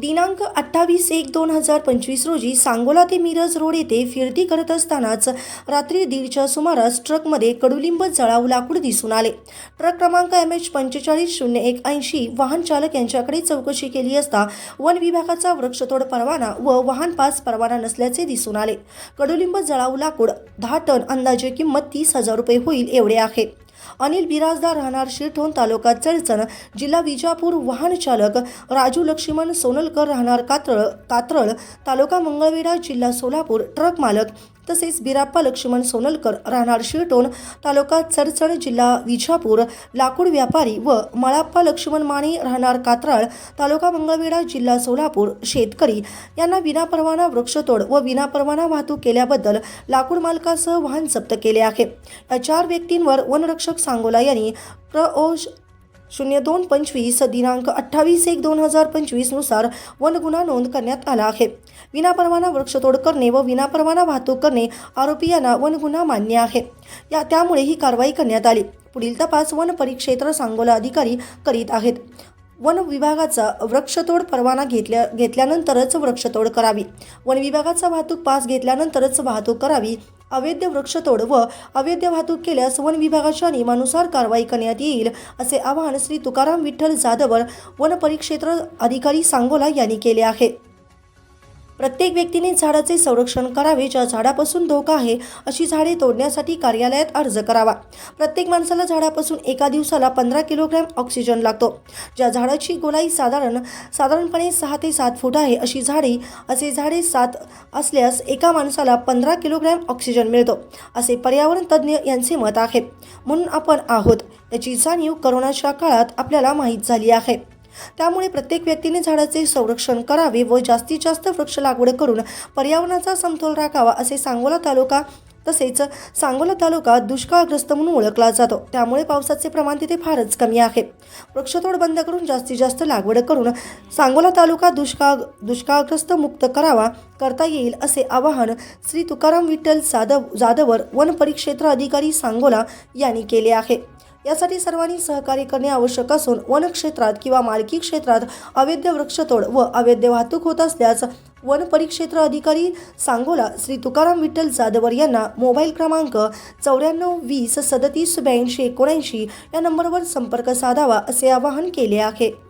दिनांक अठ्ठावीस एक दोन हजार पंचवीस रोजी सांगोला ते मिरज रोड येथे फिरती करत असतानाच रात्री दीडच्या सुमारास ट्रकमध्ये कडुलिंब जळाऊ लाकूड दिसून आले. ट्रक क्रमांक एम एच पंचेचाळीस शून्य एक ऐंशी वाहन चालक यांच्याकडे चौकशी केली असता वन विभागाचा वृक्षतोड परवाना व वाहन पास परवाना नसल्याचे दिसून आले. कडुलिंब जळाऊ लाकूड दहा टन अंदाजे किंमत तीस हजार रुपये होईल एवढे आहे. अनिल बिराजदार राहणार शिरठोण तालुका चडचण जिल्हा विजापूर वाहन चालक राजू लक्ष्मण सोनलकर राहणार कात्रळ कात्रळ तालुका मंगळवेढा जिल्हा सोलापूर ट्रक मालक तसेच बिराप्पा लक्ष्मण सोनलकर राहणार शिरटोण तालुका चरचण जिल्हा विजापूर लाकूड व्यापारी व मळाप्पा लक्ष्मण माने राहणार कात्राळ तालुका मंगळवेढा जिल्हा सोलापूर शेतकरी. यांना विनापरवाना वृक्षतोड व विनापरवाना वाहतूक केल्याबद्दल लाकूड मालकासह वाहन जप्त केले आहे. या चार व्यक्तींवर वनरक्षक सांगोला यांनी प्रओष शून्य दोन पंचवीस दिनांक अठ्ठावीस एक दोन हजार पंचवीसनुसार वन गुन्हा नोंद करण्यात आला आहे. विनापरवाना वृक्षतोड करणे व विनापरवाना वाहतूक करणे आरोपी यांना वन गुन्हा मान्य आहे. या त्यामुळे ही कारवाई करण्यात आली. पुढील तपास वन परिक्षेत्र सांगोला अधिकारी करीत आहेत. वन विभागाचा वृक्षतोड परवाना घेतल्या घेतल्यानंतरच वृक्षतोड करावी. वन विभागाचा वाहतूक पास घेतल्यानंतरच वाहतूक करावी अवैध वृक्षतोड व अवैध वाहतूक केल्यास वन विभागाच्या नियमानुसार कारवाई करण्यात येईल असे आवाहन श्री तुकाराम विठ्ठल जाधवर वन परिक्षेत्र अधिकारी सांगोला यांनी केले आहे. प्रत्येक व्यक्तीने झाडाचे संरक्षण करावे ज्या झाडापासून धोका आहे अशी झाडे तोडण्यासाठी कार्यालयात अर्ज करावा. प्रत्येक माणसाला झाडापासून एका दिवसाला पंधरा किलोग्रॅम ऑक्सिजन लागतो. ज्या झाडाची गोलाई साधारण साधारणपणे सहा ते सात फूट आहे अशी झाडे असे झाडे सात असल्यास एका माणसाला पंधरा किलोग्रॅम ऑक्सिजन मिळतो असे पर्यावरण तज्ज्ञ यांचे मत आहे. म्हणून आपण आहोत. याची जाणीव करोनाच्या काळात आपल्याला माहीत झाली आहे. त्यामुळे प्रत्येक व्यक्तीने झाडाचे संरक्षण करावे व जास्तीत जास्त वृक्ष लागवड करून पर्यावरणाचा समतोल राखावा असे सांगोला तालुका तसेच सांगोला तालुका दुष्काळग्रस्त म्हणून ओळखला जातो. त्यामुळे पावसाचे प्रमाण तिथे फारच कमी आहे. वृक्षतोड बंद करून जास्तीत जास्त लागवड करून सांगोला तालुका दुष्काळ दुष्काळग्रस्त मुक्त करावा करता येईल असे आवाहन श्री तुकाराम विठ्ठल जाधव जाधवर वन परिक्षेत्र अधिकारी सांगोला यांनी केले आहे. यासाठी सर्वांनी सहकार्य करणे आवश्यक असून वन क्षेत्रात किंवा मालकी क्षेत्रात अवैध वृक्षतोड व अवैध वाहतूक होत असल्यास वन परिक्षेत्र अधिकारी सांगोला श्री तुकाराम विठ्ठल जाधवर यांना मोबाईल क्रमांक चौऱ्याण्णव वीस सदतीस ब्याऐंशी एकोणऐंशी या नंबरवर संपर्क साधावा असे आवाहन केले आहे.